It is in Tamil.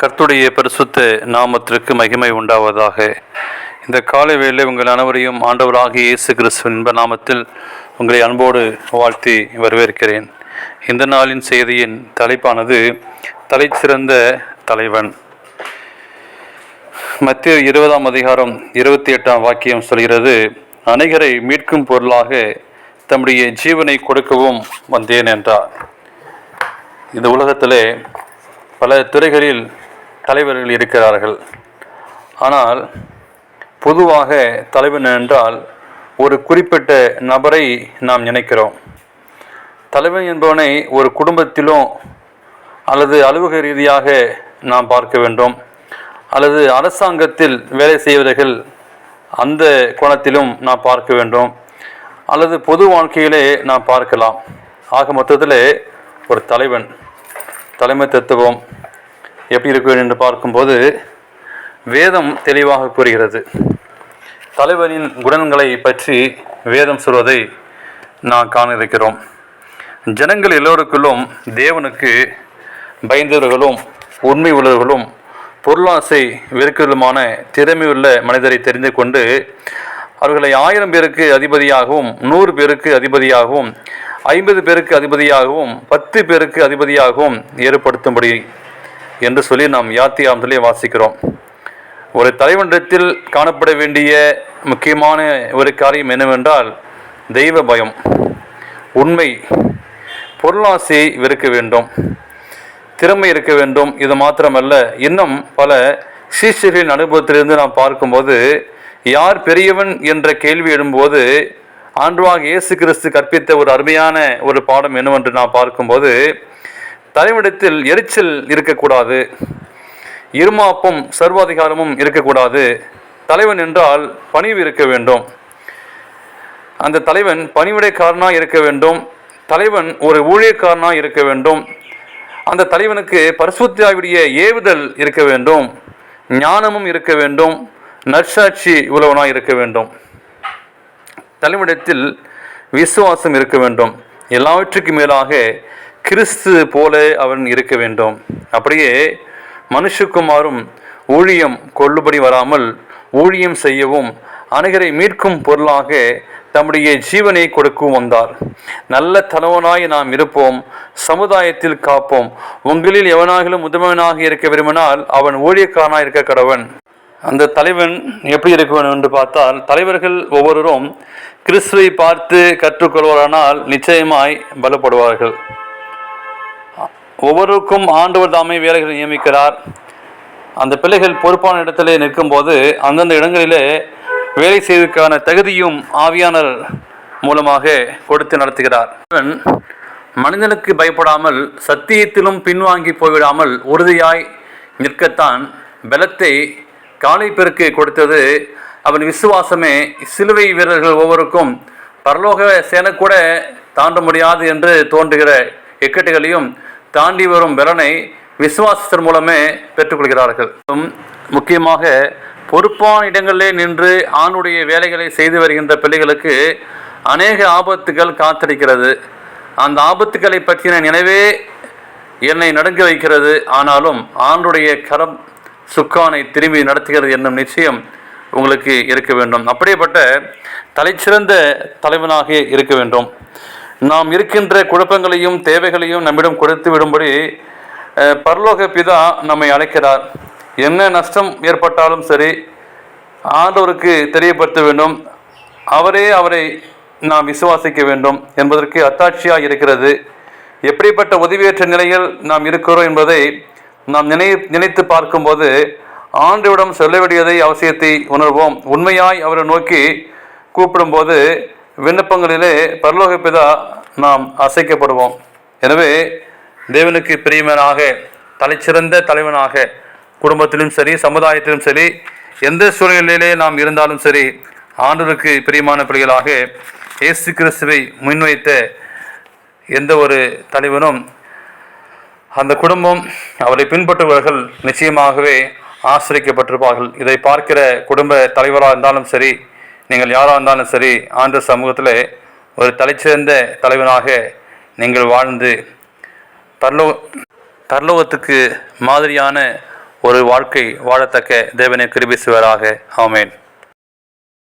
கர்த்துடைய பரிசுத்த நாமத்திற்கு மகிமை உண்டாவதாக. இந்த காலை வேளை உங்கள் அனைவரையும் ஆண்டவராகிய இயேசு கிறிஸ்து இன்ப நாமத்தில் உங்களை அன்போடு வாழ்த்தி வரவேற்கிறேன். இந்த நாளின் செய்தியின் தலைப்பானது தலைச்சிறந்த தலைவன். மத்திய இருபதாம் அதிகாரம் இருபத்தி எட்டாம் வாக்கியம் சொல்கிறது அநேகரை மீட்கும் பொருளாக தம்முடைய ஜீவனை கொடுக்கவும் வந்தேன் என்றார். இந்த உலகத்திலே பல துறைகளில் தலைவர்கள் இருக்கிறார்கள். ஆனால் பொதுவாக தலைவன் என்றால் ஒரு குறிப்பிட்ட நபரை நாம் நினைக்கிறோம். தலைவன் என்பவனை ஒரு குடும்பத்திலும் அல்லது அலுவலக ரீதியாக நாம் பார்க்க வேண்டும். அல்லது அரசாங்கத்தில் வேலை செய்வர்கள் அந்த கோணத்திலும் நாம் பார்க்க வேண்டும். அல்லது பொது வாழ்க்கையிலே நாம் பார்க்கலாம். ஆக மொத்தத்தில் ஒரு தலைவன். தலைமை தத்துவம். எப்படி இருக்கும் என்று பார்க்கும்போது வேதம் தெளிவாக கூறுகிறது. தலைவனின் குணங்களை பற்றி வேதம் சொல்வதை நாம் காண இருக்கிறோம் ஜனங்கள் எல்லோருக்குள்ளும் தேவனுக்கு பயந்தவர்களும் உண்மை உள்ளவர்களும் பொருளாசை வெறுக்கலுமான திறமையுள்ள மனிதரை தெரிந்து கொண்டு அவர்களை ஆயிரம் பேருக்கு அதிபதியாகவும் நூறு பேருக்கு அதிபதியாகவும் ஐம்பது பேருக்கு அதிபதியாகவும் பத்து பேருக்கு அதிபதியாகவும் ஏற்படுத்தும்படி என்று சொல்லி நாம் யாத்தியாமத்திலே வாசிக்கிறோம். ஒரு தலைவனிடத்தில் காணப்பட வேண்டிய முக்கியமான ஒரு காரியம் என்னவென்றால் தெய்வ பயம். உண்மை பொருளாசையை வெறுக்க வேண்டும். திறமை இருக்க வேண்டும். இது மாத்திரமல்ல இன்னும் பல சீஷர்களின் அனுபவத்திலிருந்து நாம் பார்க்கும்போது யார் பெரியவன் என்ற கேள்வி எழும்போது ஆண்டுவாக இயேசு கிறிஸ்து கற்பித்த ஒரு அருமையான ஒரு பாடம் என்னவென்று நாம் பார்க்கும்போது தலைமிடத்தில் எரிச்சல் இருக்கக்கூடாது. இருமாப்பும் சர்வாதிகாரமும் இருக்கக்கூடாது. தலைவன் என்றால் பணிவு இருக்க வேண்டும். அந்த தலைவன் பணிவிடைக்காரனாக இருக்க வேண்டும். தலைவன் ஒரு ஊழியக்காரனாக இருக்க வேண்டும். அந்த தலைவனுக்கு பரிசுத்தாவுடைய ஏவுதல் இருக்க வேண்டும். ஞானமும் இருக்க வேண்டும். நற்சாட்சி உழவனாக இருக்க வேண்டும். தலைமிடத்தில் விசுவாசம் இருக்க வேண்டும். எல்லாவற்றுக்கு மேலாக கிறிஸ்து போல அவன் இருக்க வேண்டும். அப்படியே மனுஷகுமாரும் ஊழியம் கொள்ளுபடி வராமல் ஊழியம் செய்யவும் அனைகரை மீட்கும் பொருளாக தம்முடைய ஜீவனை கொடுக்கவும் வந்தார். நல்ல தலைவனாய் நாம் இருப்போம். சமுதாயத்தில் காப்போம். உங்களில் எவனாகிலும் முதல்வனாக இருக்க விரும்பினால் அவன் ஊழியக்காரனாக இருக்க கடவன் அந்த தலைவன் எப்படி இருக்கவன் என்று பார்த்தால் தலைவர்கள் ஒவ்வொருவரும் கிறிஸ்துவை பார்த்து கற்றுக்கொள்வாரானால் நிச்சயமாய் பலப்படுவார்கள். ஒவ்வொருக்கும் ஆண்டவர் தாமே வேலைகளை நியமிக்கிறார். அந்த பிள்ளைகள் பொறுப்பான இடத்திலே நிற்கும்போது அந்தந்த இடங்களிலே வேலை செய்வதற்கான தகுதியும் ஆவியானர் மூலமாக கொடுத்து நடத்துகிறார். இவன் மனிதனுக்கு பயப்படாமல் சத்தியத்திலும் பின்வாங்கி போய்விடாமல் உறுதியாய் நிற்கத்தான் பலத்தை காலை பெருக்கு கொடுத்தது. அவன் விசுவாசமே சிலுவை வீரர்கள் ஒவ்வொருக்கும் பரலோக சேனை கூட தாண்ட முடியாது என்று தோன்றுகிற இக்கட்டுகளையும் தாண்டி வரும் பலனை விசுவாசத்தின் மூலமே பெற்றுக்கொள்கிறார்கள். முக்கியமாக பொறுப்பான இடங்களிலே நின்று ஆணுடைய வேலைகளை செய்து வருகின்ற பிள்ளைகளுக்கு அநேக ஆபத்துகள் காத்திருக்கிறது. அந்த ஆபத்துக்களை பற்றின நினைவே என்னை நடுங்க வைக்கிறது. ஆனாலும் ஆண்டுடைய கரம் சுக்கானை திரும்பி நடத்துகிறது என்னும் நிச்சயம் உங்களுக்கு இருக்க வேண்டும். அப்படியேப்பட்ட தலைச்சிறந்த தலைவனாக இருக்க வேண்டும். நாம் இருக்கின்ற குழப்பங்களையும் தேவைகளையும் நம்மிடம் கொடுத்து விடும்படி பரலோக பிதா நம்மை அழைக்கிறார். என்ன நஷ்டம் ஏற்பட்டாலும் சரி ஆண்டவருக்கு தெரியப்படுத்த வேண்டும். அவரே அவரை நாம் விசுவாசிக்க வேண்டும் என்பதற்கு அத்தாட்சியாக இருக்கிறது. எப்படிப்பட்ட உதவியற்ற நிலையில் நாம் இருக்கிறோம் என்பதை நாம் நினை நினைத்து பார்க்கும்போது ஆண்டவிடம் சொல்ல வேண்டியதை அவசியத்தை உணர்வோம். உண்மையாய் அவரை நோக்கி கூப்பிடும்போது விண்ணப்பங்களிலே பரலோகப்பிதா பிதா நாம் அசைக்கப்படுவோம். எனவே தேவனுக்கு பிரியமனாக தலைச்சிறந்த தலைவனாக குடும்பத்திலும் சரி சமுதாயத்திலும் சரி எந்த சூழ்நிலையிலே நாம் இருந்தாலும் சரி ஆண்டவருக்கு பிரியமான பிள்ளைகளாக இயேசு கிறிஸ்துவை முன்வைத்த எந்த ஒரு தலைவனும் அந்த குடும்பம் அவரை பின்பற்றுபவர்கள் நிச்சயமாகவே ஆசிரிக்கப்பட்டிருப்பார்கள். இதை பார்க்கிற குடும்ப தலைவராக இருந்தாலும் சரி நீங்கள் யாராக இருந்தாலும் சரி ஆண்டு சமூகத்தில் ஒரு தலைச்சிறந்த தலைவனாக நீங்கள் வாழ்ந்து பரலோ பரலோகத்துக்கு மாதிரியான ஒரு வாழ்க்கை வாழத்தக்க தேவனை கிருபி செய்வாராக.